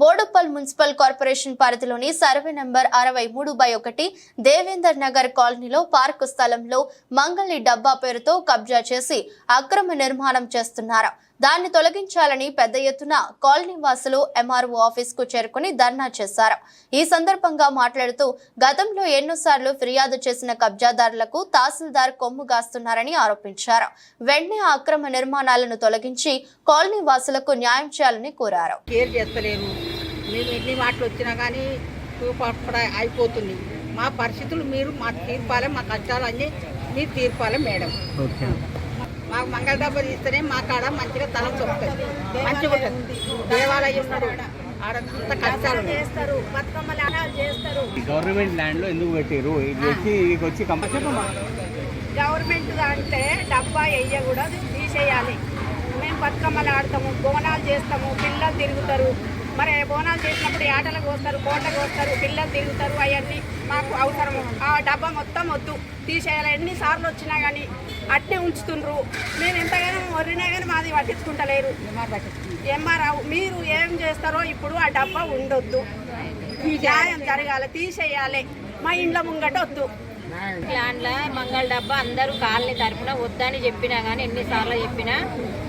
Boduppal municipal corporation పరిధిలోని survey number అరవై మూడు బై ఒకటి దేవేందర్ నగర్ కాలనీలో పార్కు స్థలంలో మంగళి డబ్బా పేరుతో కబ్జా చేసి అక్రమ నిర్మాణం చేస్తున్నారు. దాన్ని తొలగించాలని పెద్ద ఎత్తున కాలనీ వాసులు ఎంఆర్ఓ ఆఫీస్కు చేరుకుని ధర్నా చేశారు. ఈ సందర్భంగా మాట్లాడుతూ గతంలో ఎన్నోసార్లు ఫిర్యాదు చేసిన కబ్జాదారులకు తహసీల్దార్ కొమ్ము గాస్తున్నారని ఆరోపించారు. వెంటనే అక్రమ నిర్మాణాలను తొలగించి కాలనీ వాసులకు న్యాయం చేయాలని కోరారు. మేము ఎన్ని మాటలు వచ్చినా కానీ తూపడ అయిపోతుంది. మా పరిస్థితులు మీరు మాకు తీర్పాలి మా కష్టాలు అన్నీ మీరు తీర్పాలి మేడం. ఓకే. మాకు మంగళ డబ్బ తీస్తేనే మా కాడ మంచిగా తలం చొప్పుతుంది. మంచిగా ఉంటుంది. దేవాలయం గవర్నమెంట్ ల్యాండ్లో ఎందుకు పెట్టారు వచ్చి ఇది వచ్చి కంపల్సరీ గవర్నమెంట్ అంటే డబ్బా వెయ్య కూడా తీసేయాలి. మేము బతుకమ్మలు ఆడతాము బోనాలు చేస్తాము పిల్లలు తిరుగుతారు. మరి బోనాలు చేసినప్పుడు ఆటలకు వస్తారు కోటకు వస్తారు పిల్లలు తిరుగుతారు అవన్నీ మాకు అవసరము. ఆ డబ్బా మొత్తం వద్దు. తీసేయాలి. ఎన్నిసార్లు వచ్చినా కానీ అట్నే ఉంచుతుండ్రు. మేము ఎంతగానో మొరినా కానీ మాది పట్టించుకుంటలేరు. ఎంఆర్ మీరు ఏం చేస్తారో ఇప్పుడు ఆ డబ్బా ఉండొద్దు. న్యాయం జరగాలి తీసేయాలి. మా ఇంట్లో ముంగట వద్దు. ప్లాన్ల మంగళ డబ్బా అందరూ కాలనీ తరపున వద్దని చెప్పినా కానీ ఎన్నిసార్లు చెప్పినా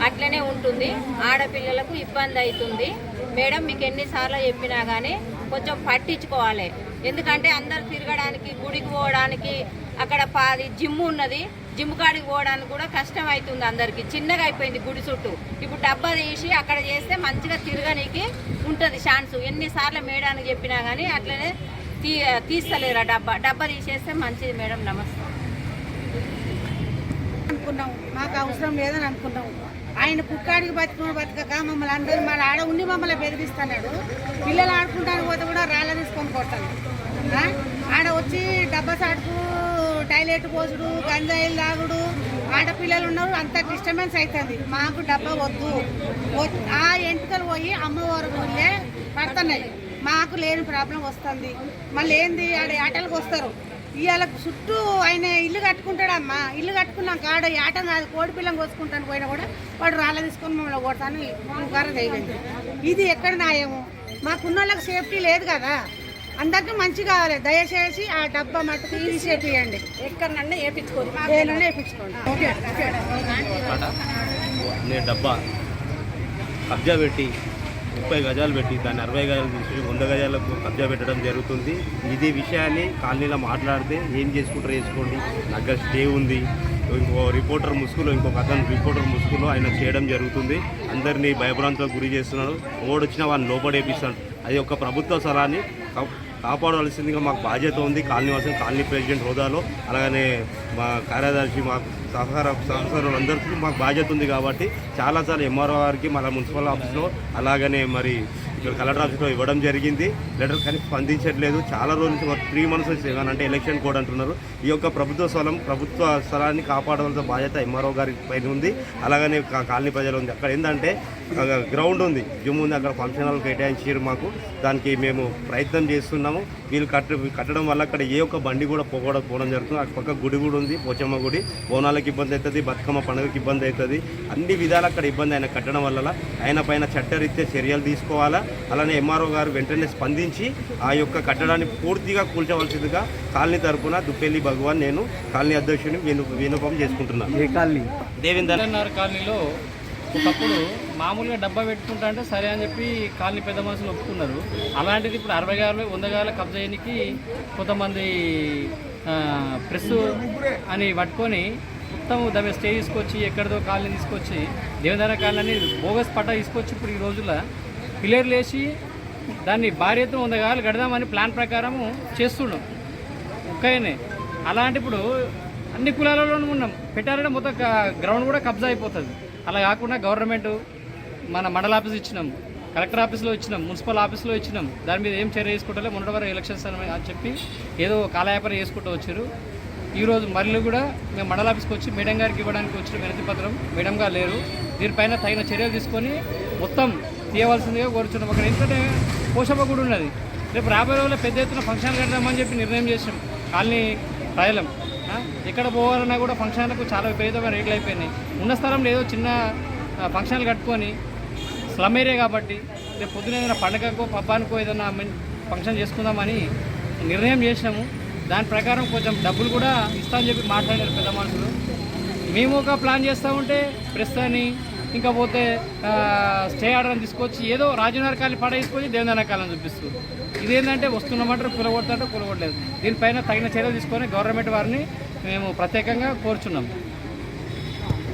అట్లనే ఉంటుంది. ఆడపిల్లలకు ఇబ్బంది అవుతుంది మేడం మీకు ఎన్నిసార్లు చెప్పినా కానీ కొంచెం పట్టించుకోవాలి. ఎందుకంటే అందరు తిరగడానికి గుడికి పోవడానికి అక్కడ పాది జిమ్ ఉన్నది. జిమ్ కాడికి పోవడానికి కూడా కష్టం అవుతుంది అందరికి. చిన్నగా అయిపోయింది గుడి చుట్టూ. ఇప్పుడు డబ్బా తీసి అక్కడ చేస్తే మంచిగా తిరగనీకి ఉంటుంది ఛాన్స్. ఎన్నిసార్లు మేడానికి చెప్పినా కానీ అట్లనే తీ తీస్తలేరు డబ్బా. డబ్బా తీసేస్తే మంచిది మేడం నమస్తే. అనుకున్నాం. మాకు అవసరం లేదని అనుకున్నాం. ఆయన కుక్కాడికి బతుకుని బతకక మమ్మల్ని అందరూ మన ఆడ ఉండి మమ్మల్ని బెదిరిస్తున్నాడు. పిల్లలు ఆడుకుంటానికి పోతే కూడా రాళ్ళ తీసుకొని కొట్టాను ఆడ వచ్చి డబ్బా సాటుకు టాయిలెట్ పోసుడు గంజాయిలు తాగుడు ఆడపిల్లలు ఉన్నారు అంత డిస్టర్బెన్స్ అవుతుంది మాకు డబ్బా వద్దు. ఆ ఎంటుకలు పోయి అమ్మవారు ఊళ్ళే పడుతున్నాయి. మాకు లేని ప్రాబ్లం వస్తుంది. మళ్ళీ ఏంది? ఆడ ఆటలకు వస్తారు. ఇవాళ చుట్టూ ఆయన ఇల్లు కట్టుకుంటాడమ్మా. ఇల్లు కట్టుకున్నాక ఆడ ఈ ఆట నాది కోడి పిల్లని కోసుకుంటాను పోయినా కూడా వాడు రాళ్ళ తీసుకొని మమ్మల్ని కొడతాను గర్ర చేయలేదు ఇది ఎక్కడ న్యాయము? మాకున్న వాళ్ళకి సేఫ్టీ లేదు కదా. అందరికీ మంచి కావాలి. దయచేసి ఆ డబ్బా మట్టుకు తీసేపియండి ఎక్కడన్నా వేపించుకోండి ఏదైనా ఓకే. నేను డబ్బా కబ్జా పెట్టి ముప్పై గజాలు పెట్టి దాన్ని అరవై గజాలు తీసి వంద గజాలకు కబ్జా పెట్టడం జరుగుతుంది. ఇది విషయాన్ని కాలనీలో మాట్లాడితే ఏం చేసుకుంటారు చేసుకోండి. దగ్గర స్టే ఉంది. ఇంకో రిపోర్టర్ ముసుగులో ఇంకొక అతను రిపోర్టర్ ముసుగులో ఆయన చేయడం జరుగుతుంది. అందరినీ భయభ్రాంతులకు గురి చేస్తున్నాడు ఓడొచ్చిన వాళ్ళని లోపడేపిస్తాడు అది ఒక ప్రభుత్వ స్థలాన్ని కాపాడవలసిందిగా మాకు బాధ్యత ఉంది. కాలనీ వాసం కాలనీ ప్రెసిడెంట్ హోదాలో అలాగనే మా కార్యదర్శి మాకు సహకార సహకారులందరికీ మాకు బాధ్యత ఉంది కాబట్టి చాలాసార్లు ఎంఆర్ఓ గారికి మన మున్సిపల్ ఆఫీస్లో అలాగనే మరి ఇక్కడ కలెక్టర్ ఆఫీస్లో ఇవ్వడం జరిగింది. లెటర్ కానీ స్పందించట్లేదు. చాలా రోజుల నుంచి ఒక త్రీ మంత్స్ నుంచి అంటే ఎలక్షన్ కోడ్ అంటున్నారు. ఈ యొక్క ప్రభుత్వ స్థలం ప్రభుత్వ స్థలాన్ని కాపాడవలసిన బాధ్యత ఎంఆర్ఓ గారి పైన ఉంది. అలాగనే కాలనీ ప్రజలు ఉంది. అక్కడ ఏంటంటే గ్రౌండ్ ఉంది. జిమ్ ఉంది. అక్కడ ఫంక్షన్ హాల్ కేటాయించారు మాకు. దానికి మేము ప్రయత్నం చేస్తున్నాము. వీళ్ళు కట్ట కట్టడం వల్ల అక్కడ ఏ ఒక్క బండి కూడా పోకూడదు పోవడం జరుగుతుంది. అక్కడ పక్క గుడి కూడా ఉంది. పోచమ్మ గుడి. బోనాలకు ఇబ్బంది అవుతుంది బతుకమ్మ పండుగకి ఇబ్బంది అవుతుంది అన్ని విధాలు అక్కడ ఇబ్బంది ఆయన కట్టడం వల్ల ఆయన పైన చట్టరీత్యా చర్యలు తీసుకోవాలా? అలానే ఎంఆర్ఓ గారు వెంటనే స్పందించి ఆ యొక్క కట్టడాన్ని పూర్తిగా కూల్చవలసిందిగా కాలనీ తరపున దుప్పెల్లి భగవాన్ నేను కాలనీ అధ్యక్షుని విను వినపం చేసుకుంటున్నాను ఏ కాలనీ? దేవేందర్. నగర్ కాలనీలో ఒకప్పుడు మామూలుగా డబ్బా పెట్టుకుంటా అంటే సరే అని చెప్పి కాలనీ పెద్ద మనుషులు ఒప్పుకున్నారు. అలాంటిది ఇప్పుడు అరవై గారులు వంద గారుల కబ్జా చేయడానికి కొంతమంది ప్రెస్ అని పట్టుకొని మొత్తం దాని స్టే తీసుకొచ్చి ఎక్కడిదో కాలనీ తీసుకొచ్చి దేవేంద్ర కాలనీ బోగస్ పట్ట తీసుకొచ్చి ఇప్పుడు ఈ రోజుల్లో పిల్లర్లు వేసి దాన్ని భారీ ఎత్తున వంద గారులు కడదామని ప్లాన్ ప్రకారము చేస్తున్నాం ఒక్కనే అలాంటి ఇప్పుడు అన్ని కులాలలోనూ ఉన్నాం. పెట్టారంటే మొత్తం గ్రౌండ్ కూడా కబ్జా అయిపోతుంది. అలా కాకుండా గవర్నమెంట్ మన మండల ఆఫీస్ ఇచ్చినాం. కలెక్టర్ ఆఫీస్లో ఇచ్చినాం. మున్సిపల్ ఆఫీస్లో ఇచ్చినాం. దాని మీద ఏం చర్య తీసుకుంటలే మొన్నటి వరకు ఎలక్షన్స్ అని అని చెప్పి ఏదో కాలయాపన చేసుకుంటూ వచ్చారు ఈరోజు మళ్ళీ కూడా మేము మండల ఆఫీస్కి వచ్చి మేడం గారికి ఇవ్వడానికి వచ్చిన వినతి పత్రం మేడంగా గారు లేరు. దీనిపైన తగిన చర్యలు తీసుకొని మొత్తం తీయవలసిందిగా కోరుచున్నాం. అక్కడ ఎందుకంటే పోషమ్మ కూడా ఉన్నది. రేపు రాబోయే రోజుల్లో పెద్ద ఎత్తున ఫంక్షన్ కడదామని చెప్పి నిర్ణయం చేసాం కాలనీ ప్రజలం. ఎక్కడ పోవాలన్నా కూడా ఫంక్షన్లకు చాలా విపరీతమైన రేట్లు అయిపోయినాయి. ఉన్న స్థలంలో ఏదో చిన్న ఫంక్షన్లు కట్టుకొని స్లమ్ ఏరియా కాబట్టి రేపు పొద్దున ఏదైనా పండగకో పబ్బానికో ఏదైనా ఫంక్షన్ చేసుకుందామని నిర్ణయం చేసినాము. దాని ప్రకారం కొంచెం డబ్బులు కూడా ఇస్తామని చెప్పి మాట్లాడారు పెద్ద మనుషులు. మేము ఒక ప్లాన్ చేస్తూ ఉంటే ప్రెస్ అని ఇంకా పోతే స్టే ఆర్డర్ అని తీసుకొచ్చి ఏదో రాజనగర్ కాలి పడ దేవేంద్ర కాలం చూపిస్తుంది ఇదేంటంటే వస్తున్నమాట కులగొడతాంటే కులగొట్టలేదు దీనిపైన తగిన చర్యలు తీసుకొని గవర్నమెంట్ వారిని మేము ప్రత్యేకంగా కోరుచున్నాం.